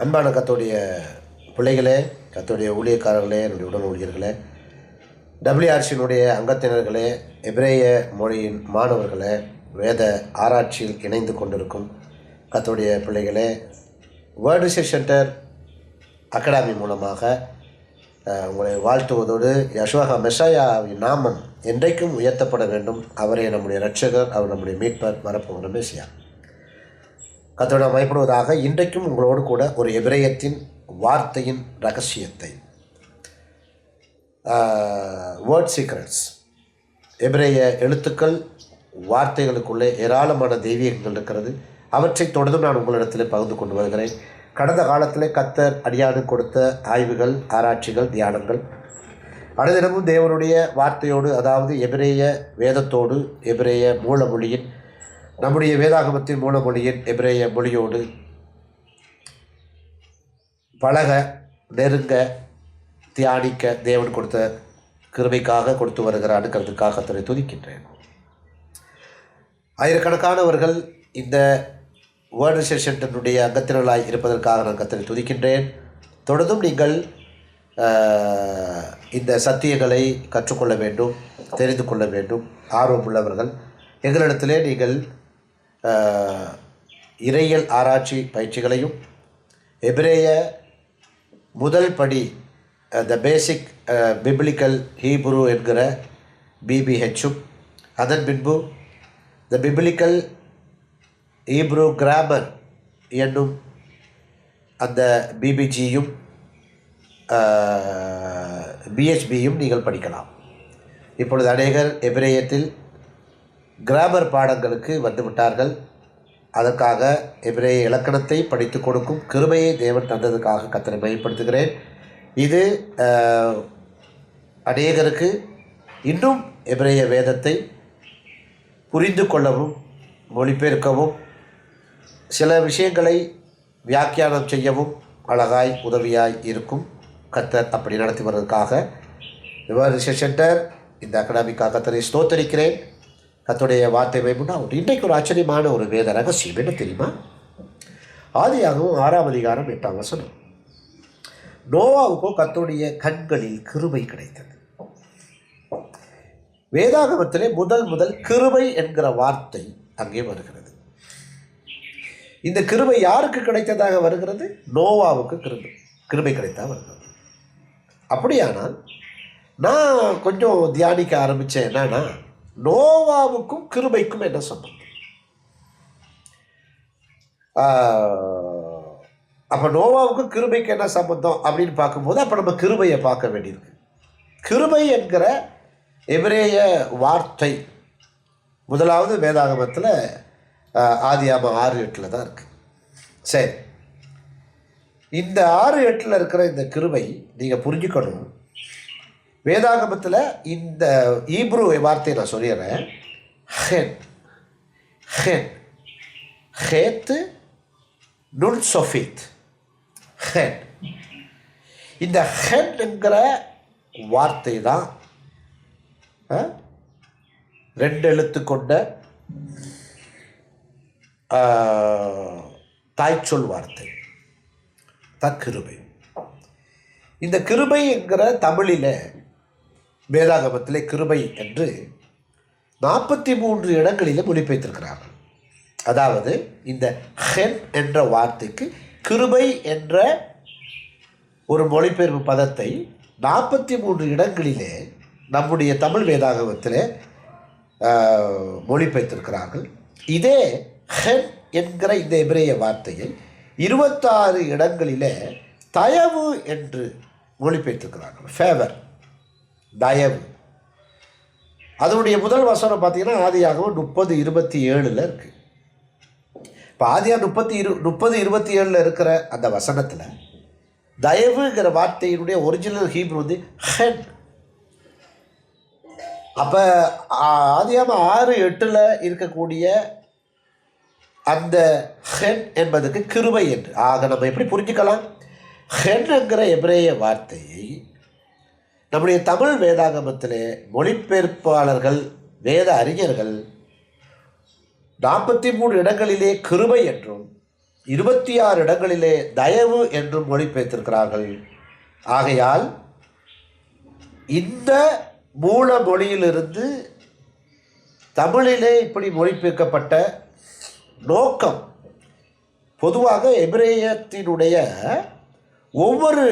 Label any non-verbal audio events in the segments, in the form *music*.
அன்பான கத்தோடைய பிள்ளைகளே கத்தோடைய ஊழியக்காரர்களே என்னுடைய உடல் ஊழியர்களே டபிள்யூஆர்சியினுடைய அங்கத்தினர்களே எபிரேய மொழியின் மாணவர்களே வேத ஆராய்ச்சியில் இணைந்து கொண்டிருக்கும் கத்தோடைய பிள்ளைகளே வேர்டு ரிசர்ச் சென்டர் அகாடமி மூலமாக உங்களை வாழ்த்துவதோடு யசோகா மெஸ்ஸாயாவின் நாமம் என்றைக்கும் உயர்த்தப்பட வேண்டும். அவரே நம்முடைய ரட்சகர் அவர் நம்முடைய மீட்பர் மரப்போகிற மெஸ்ஸியா கத்தோட பயப்படுவதாக இன்றைக்கும் உங்களோடு கூட ஒரு எபிரேயத்தின் வார்த்தையின் ரகசியத்தை. வேர்ட் சீக்ரெட்ஸ் எபிரேய எழுத்துக்கள் வார்த்தைகளுக்குள்ளே ஏராளமான தெய்வீகங்கள் இருக்கிறது. அவற்றை தொடர்ந்து நான் உங்களிடத்தில் பகிர்ந்து கொண்டு வருகிறேன். கடந்த காலத்தில் கத்தர் அடியானு கொடுத்த ஆய்வுகள் ஆராய்ச்சிகள் தியானங்கள். அனைதினமும் தேவனுடைய வார்த்தையோடு அதாவது எபிரேய வேதத்தோடு எபிரேய மூலமொழியின் நம்முடைய வேதாகமத்தின் மூலமொழியின் எபிரேய மொழியோடு பழக நெருங்க தியானிக்க தேவன் கொடுத்த கிருமைக்காக கொடுத்து வருகிற அனுக்கிறதுக்காக துதிக்கின்றேன். ஆயிரக்கணக்கானவர்கள் இந்த வேர்ல்டு செஷனுடைய அங்கத்தினர்களாய் இருப்பதற்காக நான் கத்தனை துதிக்கின்றேன். தொடர்ந்தும் நீங்கள் இந்த சத்தியங்களை கற்றுக்கொள்ள வேண்டும் தெரிந்து கொள்ள வேண்டும். ஆர்வமுள்ளவர்கள் எங்களிடத்திலே நீங்கள் இறையியல் ஆராய்ச்சி பயிற்சிகளையும் எபிரேய முதல் படி த பேசிக் பிப்ளிக்கல் ஹீப்ரு என்கிற பிபிஹெச்சும் அதன் பின்பு த பிப்ளிக்கல் ஈப்ரு கிராமர் என்னும் அந்த பிபிஜியும் பிஹெச்பியும் நீங்கள் படிக்கலாம். இப்பொழுது அநேகர் எபிரேயத்தில் கிராமர் பாடங்களுக்கு வந்துவிட்டார்கள். அதற்காக எபிரேய இலக்கணத்தை படித்து கொடுக்கும் கிருமையை தேவன் தந்ததுக்காக கத்தனை மையப்படுத்துகிறேன் இது அநேகருக்கு இன்னும் எபிரேய வேதத்தை புரிந்து கொள்ளவும் மொழிபெயர்க்கவும் சில விஷயங்களை வியாக்கியானம் செய்யவும் அழகாய் உதவியாய் இருக்கும் கத்தர் அப்படி நடத்தி வருவதற்காக. இவர் சென்டர் இந்த அகாடமிக்காக கத்தரை ஸ்தோத்தரிக்கிறேன். கத்தருடைய வார்த்தை வைப்புனா இன்றைக்கு ஒரு ஆச்சரியமான ஒரு வேத ரகசியம். என்ன தெரியுமா? ஆதியாகவும் ஆறாம் அதிகாரம் எட்டாம் வசனம். நோவாவுக்கோ கத்தருடைய கண்களில் கிருபை கிடைத்தது. வேதாகமத்திலே முதல் முதல் கிருபை என்கிற வார்த்தை அங்கே வருகிறது. இந்த கிருபை யாருக்கு கிடைத்ததாக வருகிறது? நோவாவுக்கு கிருபை கிருபை கிடைத்தா வருகிறது. அப்படியானால் நான் கொஞ்சம் தியானிக்க ஆரம்பித்தேன் என்னன்னா நோவாவுக்கும் கிருபைக்கும் என்ன சம்பந்தம்? அப்போ நோவாவுக்கும் கிருபைக்கு என்ன சம்பந்தம் அப்படின்னு பார்க்கும்போது அப்போ நம்ம கிருபையை பார்க்க வேண்டியிருக்கு. கிருபை என்கிற எபிரேய வார்த்தை முதலாவது வேதாகமத்தில் ஆதியாம ஆறு எட்டில் தான் இருக்குது சரி. இந்த ஆறு எட்டில் இருக்கிற இந்த கிருபை நீங்கள் புரிஞ்சுக்கணும். வேதாகமத்தில் இந்த ஈப்ரு வார்த்தையை நான் சொல்லிடுறேன். ஹென். ஹென். ஹேத்து நுல் சொஃபித். ஹென். இந்த ஹென்ங்கிற வார்த்தை தான் ஆ, ரெண்டு எழுத்து கொண்ட தாய்ச்சொல் வார்த்தை. தான் கிருபை இந்த கிருபை என்கிற தமிழில் வேதாகமத்திலே கிருபை என்று நாற்பத்தி மூன்று இடங்களில் மொழிபெயர்த்திருக்கிறார்கள் அதாவது இந்த ஹென் என்ற வார்த்தைக்கு கிருபை என்ற ஒரு மொழிபெயர்ப்பு பதத்தை நாற்பத்தி மூன்று இடங்களிலே நம்முடைய தமிழ் வேதாகமத்தில் மொழிபெயர்த்திருக்கிறார்கள். இதே ஹென் என்கிற இந்த எபிரேய வார்த்தையை இருபத்தாறு இடங்களிலே தயவு என்று மொழிபெயர்த்திருக்கிறார்கள். ஃபேவர் தயவு. அதனுடைய முதல் வசனம் பார்த்தீங்கன்னா ஆதியாகவும் முப்பது இருபத்தி ஏழில் இருக்குது இப்போ ஆதியாக முப்பத்தி இரு முப்பது இருபத்தி ஏழில் இருக்கிற அந்த வசனத்தில் தயவுங்கிற வார்த்தையினுடைய ஒரிஜினல் ஹீப்ரு வந்து ஹென் அப்போ ஆதியாம ஆறு எட்டில் இருக்கக்கூடிய அந்த ஹென் என்பதுக்கு கிருபை என்று. ஆக நம்ம எப்படி புரிஞ்சுக்கலாம்? ஹென்ங்கிற எபிரேய வார்த்தையை நம்முடைய தமிழ் வேதாகமத்திலே மொழிபெயர்ப்பாளர்கள் வேத அறிஞர்கள் நாற்பத்தி மூணு இடங்களிலே கிருபை என்றும் இருபத்தி ஆறு இடங்களிலே தயவு என்றும் மொழிபெயர்த்திருக்கிறார்கள். ஆகையால் இந்த மூல மொழியிலிருந்து தமிழிலே இப்படி மொழிபெயர்க்கப்பட்ட நோக்கம் பொதுவாக எபிரேயத்தினுடைய ஒவ்வொரு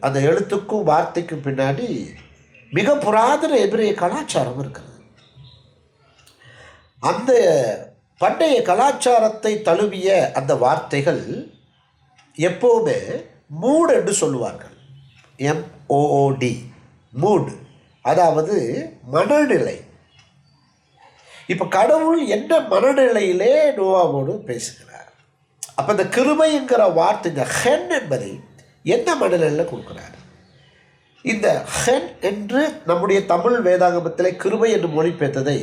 அந்த எழுத்துக்கும் வார்த்தைக்கும் பின்னாடி மிக புராதன எபிரிய கலாச்சாரம் இருக்கிறது. அந்த பண்டைய கலாச்சாரத்தை தழுவிய அந்த வார்த்தைகள் எப்போவுமே மூடு என்று சொல்லுவார்கள். எம்ஓஓடி மூடு. அதாவது மனநிலை. இப்போ கடவுள் என்ன மனநிலையிலே நோவாவோடு பேசுகிறார்? அப்போ இந்த கிருமைங்கிற வார்த்தை இந்த ஹென் என்பதை என்ன மனநிலையில் கொடுக்குறாரு? இந்த ஹென் என்று நம்முடைய தமிழ் வேதாகமத்தில் கிருபை என்று மொழிபெயர்த்ததை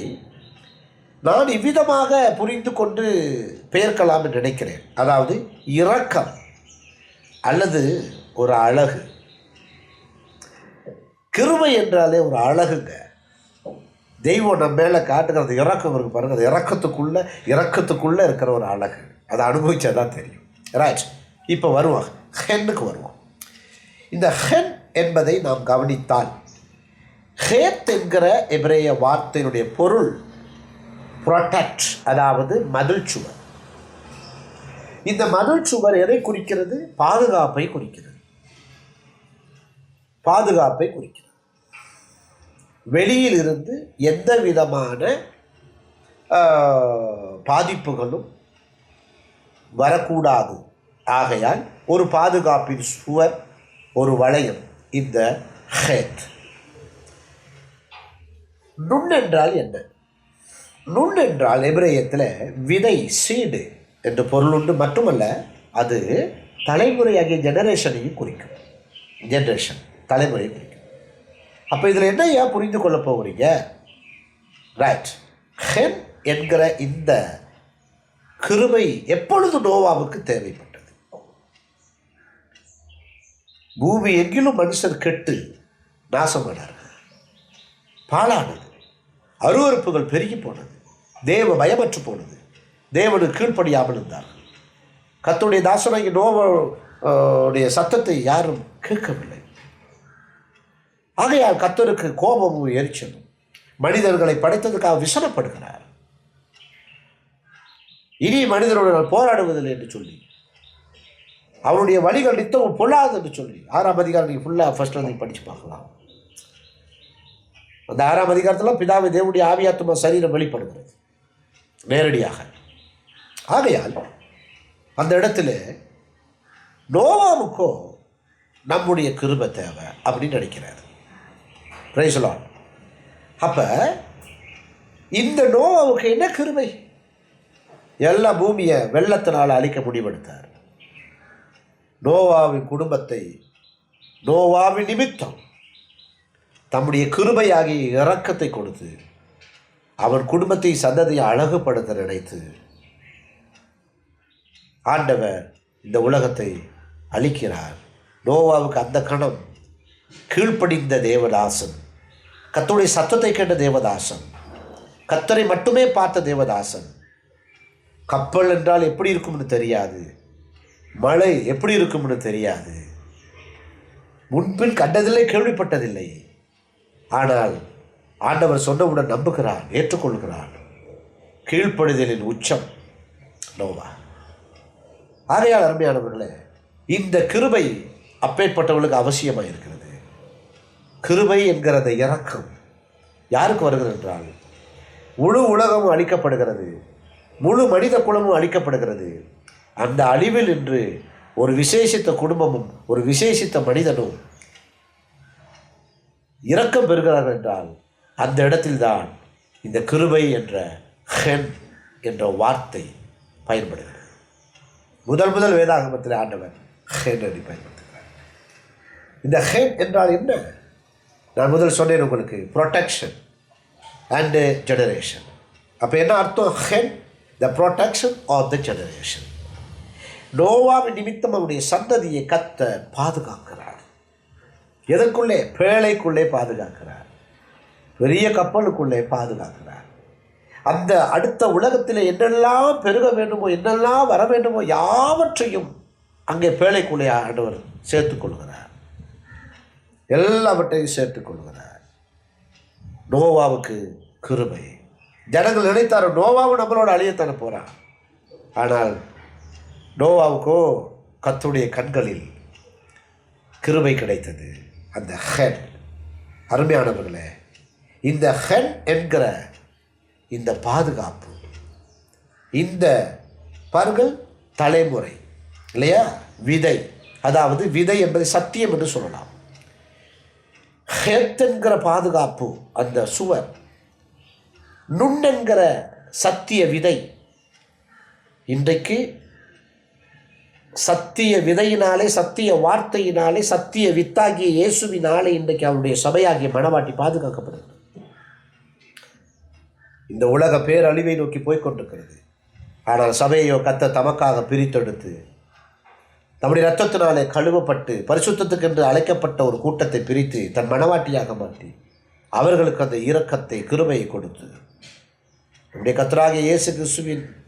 நான் இவ்விதமாக புரிந்து கொண்டு பெயர்க்கலாம் என்று நினைக்கிறேன். அதாவது இரக்கம் அல்லது ஒரு அழகு. கிருபை என்றாலே ஒரு அழகுங்க. தெய்வம் நம்ம மேலே காட்டுகிறது இறக்கம் இருக்கு பாருங்க. அது இறக்கத்துக்குள்ள இறக்கத்துக்குள்ளே இருக்கிற ஒரு அழகு. அதை அனுபவிச்சா தான் தெரியும். ராஜ் இப்போ வருவாங்க ஹென்னுக்கு வருவோம். இந்த ஹென் என்பதை நாம் கவனித்தால் ஹேத் என்கிற எபிரேய வார்த்தையினுடைய பொருள் ப்ரொடெக்ட் அதாவது மதில் சுவர் இந்த மதில் சுவர் எதை குறிக்கிறது? பாதுகாப்பை குறிக்கிறது. பாதுகாப்பை குறிக்கிறது. வெளியில் இருந்து எந்த விதமான பாதிப்புகளும் வரக்கூடாது. ஆகையால் ஒரு பாதுகாப்பின் சுவர் ஒரு வளையம் இந்த ஹேத். நுண் என்றால் என்ன? நுண் என்றால் எபிரேயத்தில் விதை சீடு என்ற பொருள் உண்டு. மட்டுமல்ல அது தலைமுறையாகிய ஜெனரேஷனையும் குறிக்கும். ஜென்ரேஷன் தலைமுறையை குறிக்கும். அப்போ இதில் என்ன ஏன் புரிந்து கொள்ள போகிறீங்க? ரைட் ஹென் என்கிற இந்த கிருபை எப்பொழுது நோவாவுக்கு தேவைப்படும்? பூமி எங்கிலும் மனுஷர் கெட்டு நாசமானார்கள். பாழானது. அருவறுப்புகள் பெருகி போனது. தேவ பயமற்று போனது. தேவனுக்கு கீழ்ப்படியாமல் இருந்தார்கள். கத்துடைய தாசனாகி நோவோடைய சத்தத்தை யாரும் கேட்கவில்லை. ஆகையால் கத்தருக்கு கோபமும் எரிச்சலும். மனிதர்களை படைத்ததுக்காக விசனப்படுகிறார். இனி மனிதரோடு போராடுவதில்லை என்று சொல்லி அவருடைய வழிகள் நித்தம் பொல்லாது என்று சொல்லி ஆறாம் அதிகாரம் நீங்கள் ஃபுல்லாக ஃபஸ்ட்டில் நீங்கள் படித்து பார்க்கலாம். அந்த ஆறாம் அதிகாரத்தில் பிதாவை தேவனுடைய ஆவியாத்மா சரீரம் வெளிப்படுகிறது. நேரடியாக. ஆகையால் அந்த இடத்துல நோவாவுக்கோ நம்முடைய கிருபை தேவை அப்படின்னு நினைக்கிறார். பிரைசலான் அப்போ இந்த நோவாவுக்கு என்ன கிருபை? எல்லா பூமியை வெள்ளத்தினால் அழிக்க முடிவெடுத்தார். நோவாவின் குடும்பத்தை நோவாவின் நிமித்தம் தம்முடைய கிருபையாகிய இறக்கத்தை கொடுத்து அவன் குடும்பத்தை சந்ததியை அழகுபடுத்த நினைத்து ஆண்டவர் இந்த உலகத்தை அழிக்கிறார். நோவாவுக்கு அந்த கணம் கீழ்ப்படிந்த தேவதாசன் கத்தருடைய சத்தத்தை கேட்ட தேவதாசன் கத்தரை மட்டுமே பார்த்த தேவதாசன் கப்பல் என்றால் எப்படி இருக்கும்னு தெரியாது. மழை எப்படி இருக்கும்னு தெரியாது. முன்பின் கண்டதில்லை கேள்விப்பட்டதில்லை. ஆனால் ஆண்டவர் சொன்னவுடன் நம்புகிறான் ஏற்றுக்கொள்கிறான் கீழ்ப்படுதலின் உச்சம். நோவா. ஆகையால் அருமையானவர்களே இந்த கிருபை அப்பேற்பட்டவர்களுக்கு அவசியமாக இருக்கிறது. கிருபை என்கிற அந்த இறக்கம் யாருக்கு வருகிறது என்றால் முழு உலகமும் அழிக்கப்படுகிறது. முழு மனித குலமும் அழிக்கப்படுகிறது. அந்த அழிவில் இன்று ஒரு விசேஷித்த குடும்பமும் ஒரு விசேஷித்த மனிதனும் இரக்கம் பெறுகிறார்கள் என்றால் அந்த இடத்தில்தான் இந்த கிருபை என்ற ஹென் என்ற வார்த்தை பயன்படுகிறது. முதல் முதல் வேதாகமத்தில் ஆண்டவர் ஹென் என்று பயன்படுத்துகிறார். இந்த ஹென் என்றால் என்ன? நான் முதல் சொன்னேன் உங்களுக்கு ப்ரொடெக்ஷன் அண்டு ஜெனரேஷன் அப்போ என்ன அர்த்தம்? Hen the protection of the generation நோவாவின் நிமித்தம் அவருடைய சந்ததியை கத்த பாதுகாக்கிறார். எதற்குள்ளே? பேழைக்குள்ளே பாதுகாக்கிறார். பெரிய கப்பலுக்குள்ளே பாதுகாக்கிறார். அந்த அடுத்த உலகத்தில் என்னெல்லாம் பெருக வேண்டுமோ என்னெல்லாம் வர வேண்டுமோ யாவற்றையும் அங்கே பேழைக்குள்ளே ஆண்டவர் சேர்த்துக்கொள்கிறார் எல்லாவற்றையும் சேர்த்துக்கொள்கிறார் நோவாவுக்கு கிருபை. ஜனங்கள் நினைத்தாரு நோவாவும் நம்மளோட அழியத்தானே போகிறான் ஆனால் நோவாவுக்கோ கத்துடைய கண்களில் கிருமை கிடைத்தது. அந்த ஹென் அருமையானவர்களே இந்த ஹென் என்கிற இந்த பாதுகாப்பு இந்த பாருங்கள் தலைமுறை இல்லையா? விதை அதாவது விதை என்பது சத்தியம் என்று சொல்லலாம். ஹெத் என்கிற பாதுகாப்பு அந்த சுவர் நுண்ணென்கிற சத்திய விதை இன்றைக்கு சத்திய விதையினாலே சத்திய வார்த்தையினாலே சத்திய வித்தாகிய இயேசுவினாலே இன்றைக்கு அவருடைய சபையாகிய மனவாட்டி பாதுகாக்கப்படுகிறது. இந்த உலக பேரழிவை நோக்கி போய்க் கொண்டிருக்கிறது ஆனால் சபையோ கத்த தமக்காக பிரித்தெடுத்து தம்முடைய ரத்தத்தினாலே கழுவப்பட்டு பரிசுத்தத்துக்கென்று அழைக்கப்பட்ட ஒரு கூட்டத்தை பிரித்து தன் மனவாட்டியாக மாற்றி அவர்களுக்கு அந்த இரக்கத்தை கிருமையை கொடுத்து நம்முடைய கத்தராகிய இயேசு கிறிஸ்துவின்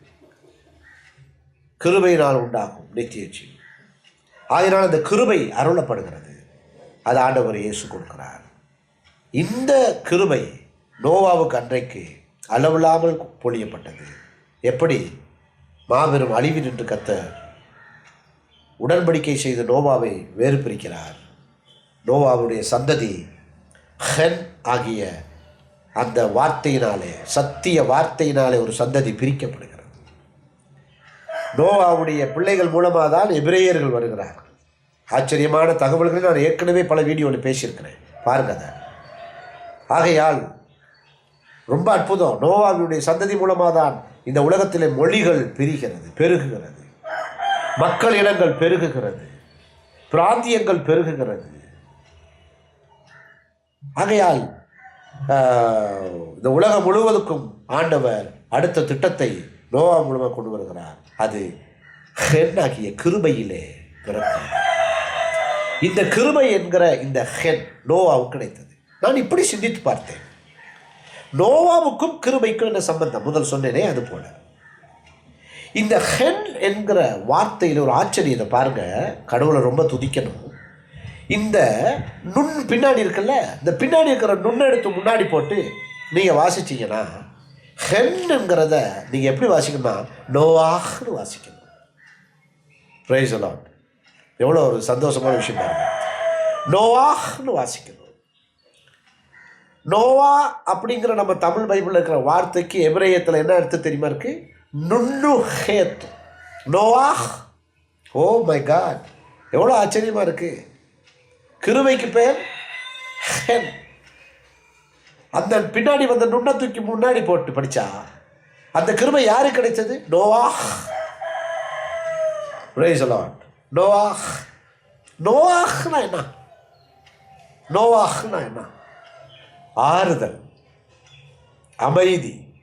கிருபையினால் உண்டாகும் நித்திய ஜீவன். ஆகையினால் அந்த கிருபை அருளப்படுகிறது. அது ஆண்டவர் இயேசு கொடுக்கிறார். இந்த கிருபை நோவாவுக்கு அன்றைக்கு அளவில்லாமல் பொழியப்பட்டது. எப்படி? மாபெரும் அழிவில் நின்று கத்த உடன்படிக்கை செய்த நோவாவை வேறு பிரிக்கிறார் நோவாவுடைய சந்ததி ஹென் ஆகிய அந்த வார்த்தையினாலே சத்திய வார்த்தையினாலே ஒரு சந்ததி பிரிக்கப்படுகிறது. நோவாவுடைய பிள்ளைகள் மூலமாக தான் எபிரேயர்கள் வருகிறார்கள். ஆச்சரியமான தகவல்களை நான் ஏற்கனவே பல வீடியோவில் பேசியிருக்கிறேன். பாருங்க அதை. ஆகையால் ரொம்ப அற்புதம். நோவாவினுடைய சந்ததி மூலமாக தான் இந்த உலகத்திலே மொழிகள் பிரிகிறது பெருகுகிறது. மக்கள் இனங்கள் பெருகுகிறது. பிராந்தியங்கள் பெருகுகிறது. ஆகையால் இந்த உலகம் முழுவதுக்கும் ஆண்டவர் அடுத்த திட்டத்தை நோவா மூலமாக கொண்டு வருகிறார். அது ஹென் ஆகிய கிருபையிலே பிறக்கிறது இந்த கிருபை என்கிற இந்த ஹென் நோவாவுக்கு கிடைத்தது. நான் இப்படி சிந்தித்து பார்த்தேன். நோவாவுக்கும் கிருபைக்கும் என்ன சம்பந்தம்? முதல் சொன்னேனே அது போல. இந்த ஹென் என்கிற வார்த்தையில் ஒரு ஆச்சரியத்தை பாருங்க. கடவுளை ரொம்ப துதிக்கணும். இந்த நுண் பின்னாடி இருக்குல்ல இந்த பின்னாடி இருக்கிற நுண்ணெடுத்து முன்னாடி போட்டு நீங்கள் வாசிச்சீங்கன்னா ஹென்னுங்கிறத நீங்கள் எப்படி வாசிக்கணும்னா நோவாஹ்னு வாசிக்கணும். ப்ரைஸ் அலாட் எவ்வளோ ஒரு சந்தோஷமான விஷயம் பாருங்க. நோவாஹ்னு வாசிக்கணும். நோவா அப்படிங்கிற நம்ம தமிழ் பைபிளில் இருக்கிற வார்த்தைக்கு எபிரேயத்தில் என்ன அர்த்தம் தெரியுமா இருக்கு? நுண்ணு ஹேத் நோவாஹ் ஓ மை காட் எவ்வளோ ஆச்சரியமாக இருக்குது கிருவைக்கு பேர் ஹென் அந்த பின்னாடி வந்த நுண்ணை தூக்கி முன்னாடி போட்டு படித்தா அந்த கிருமை யாரு கிடைச்சது நோவாஹ். Praise நோவாஹ். நோவாஹ்னா என்ன? நோவாஹ்னா என்ன? ஆறுதல் அமைதி.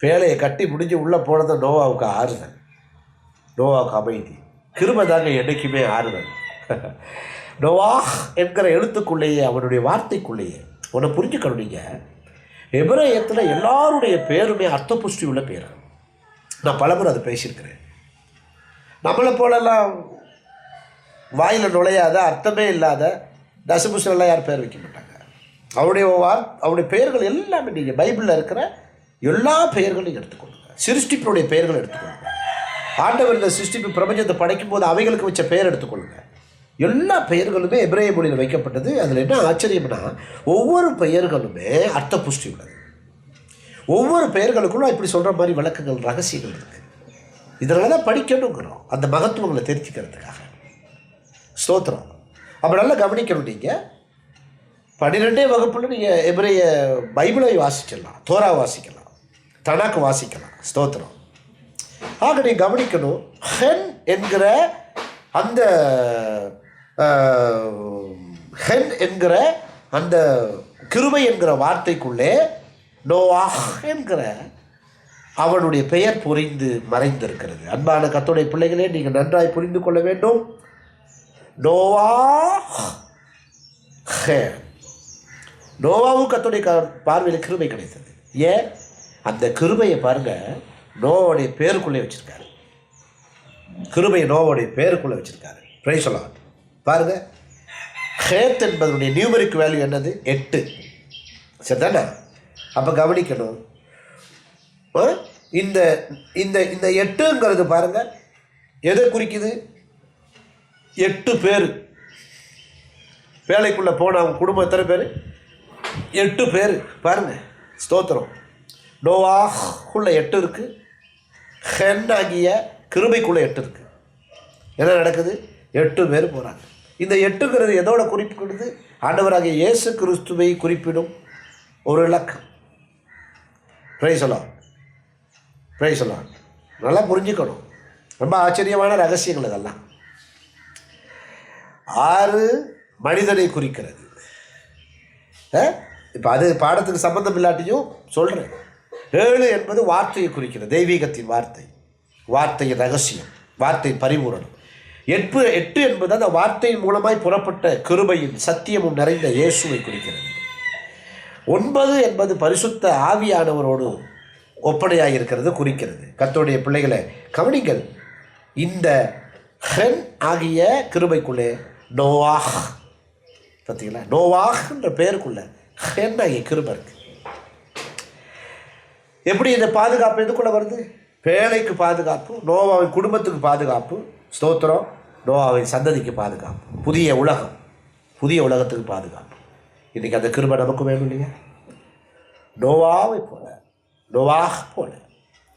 பேழையை கட்டி முடிஞ்சு உள்ளே போனது நோவாவுக்கு ஆறுதல். நோவாவுக்கு அமைதி. கிருமை தாங்க என்றைக்குமே ஆறுதல். *laughs* நோவாஹ் என்கிற எழுத்துக்குள்ளேயே அவனுடைய வார்த்தைக்குள்ளேயே உன்னை புரிஞ்சுக்கணும் நீங்கள் எபிரேயத்தில் எல்லாருடைய பேருமே அர்த்த புஷ்டி உள்ள பேர். நான் பலமுறை அதை பேசியிருக்கிறேன். நம்மளை போலெல்லாம் வாயில் நுழையாத அர்த்தமே இல்லாத தசபுஷ்டெல்லாம் யார் பேர் வைக்க மாட்டாங்க? அவருடைய வார் அவருடைய பெயர்கள் எல்லாமே நீங்கள் பைபிளில் இருக்கிற எல்லா பெயர்களையும் எடுத்துக்கொள்ளுங்க. சிருஷ்டிப்பினுடைய பெயர்கள் எடுத்துக்கொள்ளுங்க. ஆண்டவர் இந்த சிருஷ்டிப்பு பிரபஞ்சத்தை படைக்கும் போது அவைகளுக்கு வச்ச பெயர் எடுத்துக்கொள்ளுங்க. எல்லா பெயர்களுமே எபிரேய மொழியில் வைக்கப்பட்டது. அதில் என்ன ஆச்சரியம்னா ஒவ்வொரு பெயர்களுமே அர்த்த புஷ்டி உள்ளது. ஒவ்வொரு பெயர்களுக்குள்ளும் இப்படி சொல்கிற மாதிரி விளக்கங்கள் ரகசியங்கள் இருக்குது இதனால தான் படிக்கணுங்கிறோம். அந்த மகத்துவங்களை தெரிஞ்சுக்கிறதுக்காக. ஸ்தோத்திரம். அப்போ நல்லா கவனிக்கணும் நீங்கள் பன்னிரெண்டே வகுப்பில் நீங்கள் எபிரேய பைபிளை வாசிக்கலாம் தோரா வாசிக்கலாம். தனாக்கு வாசிக்கலாம். ஸ்தோத்திரம். ஆக நீ கவனிக்கணும். ஹென் என்கிற அந்த ஹென் என்கிற அந்த கிருபை என்கிற வார்த்தைக்குள்ளே நோவாஹ் என்கிற அவனுடைய பெயர் புரிந்து மறைந்திருக்கிறது. அன்பான கத்தோடைய பிள்ளைகளே நீங்கள் நன்றாய் புரிந்து கொள்ள வேண்டும். நோவா நோவாவும் கத்தோடைய க பார்வையில் கிருபை கிடைத்தது. ஏன்? அந்த கிருபையை பாருங்க நோவோடைய பேருக்குள்ளே வச்சிருக்காரு. கிருபையை நோவோடைய பேருக்குள்ளே வச்சுருக்காரு. பிரைசலாட் பாருங்கள் பாருங்க. ஹேத் என்பதனுடைய நியூமரிக் வேல்யூ என்னது? எட்டு. சரிதானே? அப்போ கவனிக்கணும். ஆ? இந்த இந்த இந்த எட்டுங்கிறது பாருங்க. எதை குறிக்குது? எட்டு பேர். வேலைக்குள்ளே போன அவங்க குடும்பம் எத்தனை பேர்? எட்டு பேர். பாருங்க. ஸ்தோத்திரம். நோவாகுள்ள எட்டு இருக்குது ஹென் ஆகிய கிருபைக்குள்ளே எட்டு இருக்குது என்ன நடக்குது? எட்டு பேர் போகிறாங்க இந்த எட்டுங்கிறது எதோட குறிப்பிடுது? ஆண்டவராகிய இயேசு கிறிஸ்துவை குறிப்பிடும் ஒரு இலக்கம். பிரைசலாம் பிரைசலாம் நல்லா புரிஞ்சுக்கணும். ரொம்ப ஆச்சரியமான ரகசியங்கள் இதெல்லாம். ஆறு மனிதனை குறிக்கிறது. இப்போ அது பாடத்துக்கு சம்மந்தம் இல்லாட்டியும் சொல்கிறேன் ஏழு என்பது வார்த்தையை குறிக்கிறது. தெய்வீகத்தின் வார்த்தை. வார்த்தையின் ரகசியம். வார்த்தை பரிபூரணம். எட்டு எட்டு என்பது அந்த வார்த்தையின் மூலமாய் புறப்பட்ட கிருபையும் சத்தியமும் நிறைந்த இயேசுவை குறிக்கிறது. ஒன்பது என்பது பரிசுத்த ஆவியானவரோடு ஒப்பனையாக இருக்கிறது குறிக்கிறது. கத்தோடைய பிள்ளைகளை கவனிங்கள். இந்த ஹென் ஆகிய கிருபைக்குள்ளே நோவாஹ் பார்த்தீங்களா? நோவாஹ்ன்ற பெயருக்குள்ளே ஹென் ஆகிய கிருபை இருக்கு. எப்படி இந்த பாதுகாப்பு எதுக்குள்ளே வருது? பேழைக்கு பாதுகாப்பு நோவாவின் குடும்பத்துக்கு பாதுகாப்பு ஸ்தோத்திரம். நோவாவின் சந்ததிக்கு பாதுகாப்பு. புதிய உலகம். புதிய உலகத்துக்கு பாதுகாப்பு. இன்றைக்கி அந்த கிருபை நமக்கு வேணும் இல்லையா நோவாவை போல நோவாக போல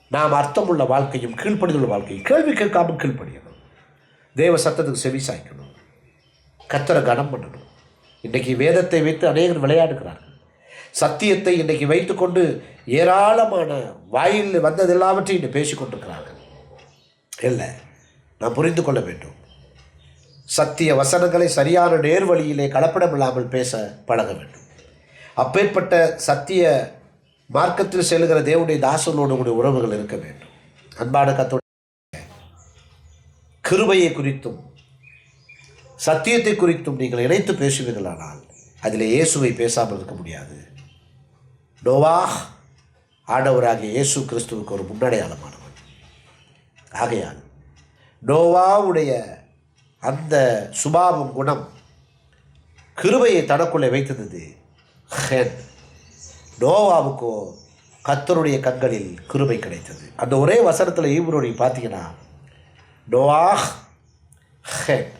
நாம் அர்த்தமுள்ள வாழ்க்கையும் கீழ்ப்படிந்துள்ள வாழ்க்கையும் கேள்வி கேட்காமல் கீழ்ப்படியணும். தேவ சத்தத்துக்கு செவி சாய்க்கணும். கத்தரை கனம் பண்ணணும். இன்றைக்கி வேதத்தை வைத்து அநேகர் விளையாடுகிறார்கள். சத்தியத்தை இன்றைக்கி வைத்துக்கொண்டு ஏராளமான வாயில் வந்தது எல்லாவற்றையும் இன்று பேசிக்கொண்டிருக்கிறார்கள். இல்லை. நாம் புரிந்து கொள்ள வேண்டும். சத்திய வசனங்களை சரியான நேர்வழியிலே கலப்படமில்லாமல் பேச பழக வேண்டும். அப்பேற்பட்ட சத்திய மார்க்கத்தில் செல்கிற தேவனுடைய தாசனோடு உறவுகள் இருக்க வேண்டும். அன்பான கத்தோட கிருபையை குறித்தும் சத்தியத்தை குறித்தும் நீங்கள் இணைத்து பேசுவீர்களானால் அதில் இயேசுவை பேசாமல் இருக்க முடியாது. நோவாஹ் ஆண்டவராகிய இயேசு கிறிஸ்துவுக்கு ஒரு முன்னடையாளமானவன் ஆகையால் நோவாவுடைய அந்த சுபாவம் குணம் கிருபையை தனக்குள்ளே வைத்தது நோவாவுக்கோ கத்தருடைய கண்களில் கிருபை கிடைத்தது. அந்த ஒரே வசனத்தில் ஈபுரோடி பார்த்தீங்கன்னா நோவாஹ் ஹென்.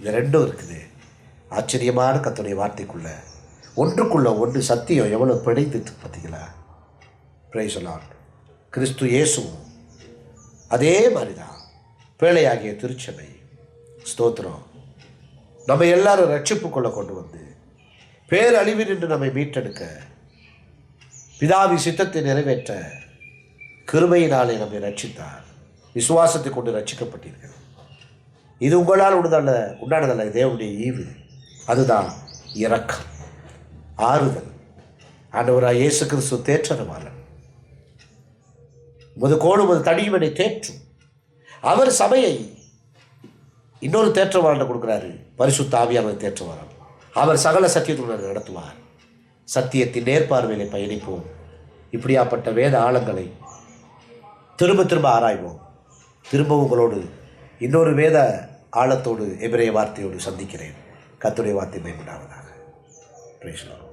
இது ரெண்டும் இருக்குது. ஆச்சரியமான கத்தருடைய வார்த்தைக்குள்ள ஒன்றுக்குள்ள ஒன்று சத்தியம் எவ்வளோ பிணைந்துட்டு பார்த்தீங்களா? பிரைசலான் கிறிஸ்து இயேசுவும் அதே மாதிரி தான் பேழையாகிய திருச்சபை ஸ்தோத்திரம். நம்ம எல்லாரும் ரட்சிப்புக்குள்ள கொண்டு வந்து பேரழிவில் நின்று நம்மை மீட்டெடுக்க பிதாவி சித்தத்தை நிறைவேற்ற கிருமையினாலே நம்மை ரட்சித்தார். விசுவாசத்தை கொண்டு ரட்சிக்கப்பட்டீர்கள். இது உங்களால் உண்டதல்ல உண்டானதல்ல தேவனுடைய ஈவு. அதுதான் இரக்கம் ஆறுதல். ஆண்டவராக இயேசு கிறிஸ்து தேற்றரவாளன் உமது கோடு உமது என்னை தேற்றும். அவர் சபையை இன்னொரு தேற்றவாளனை கொடுக்குறாரு. பரிசுத்த ஆவியானவர் தேற்றவாளன் அவர் சகல சத்தியத்துடன் நடத்துவார். சத்தியத்தின் நேர்பார்வையிலே பயணிப்போம். இப்படியாப்பட்ட வேத ஆழங்களை திரும்ப திரும்ப ஆராய்வோம். திரும்ப உங்களோடு இன்னொரு வேத ஆழத்தோடு எபிரேய வார்த்தையோடு சந்திக்கிறேன். கத்துடைய வார்த்தை மேம்படாவதாக பேசலாம்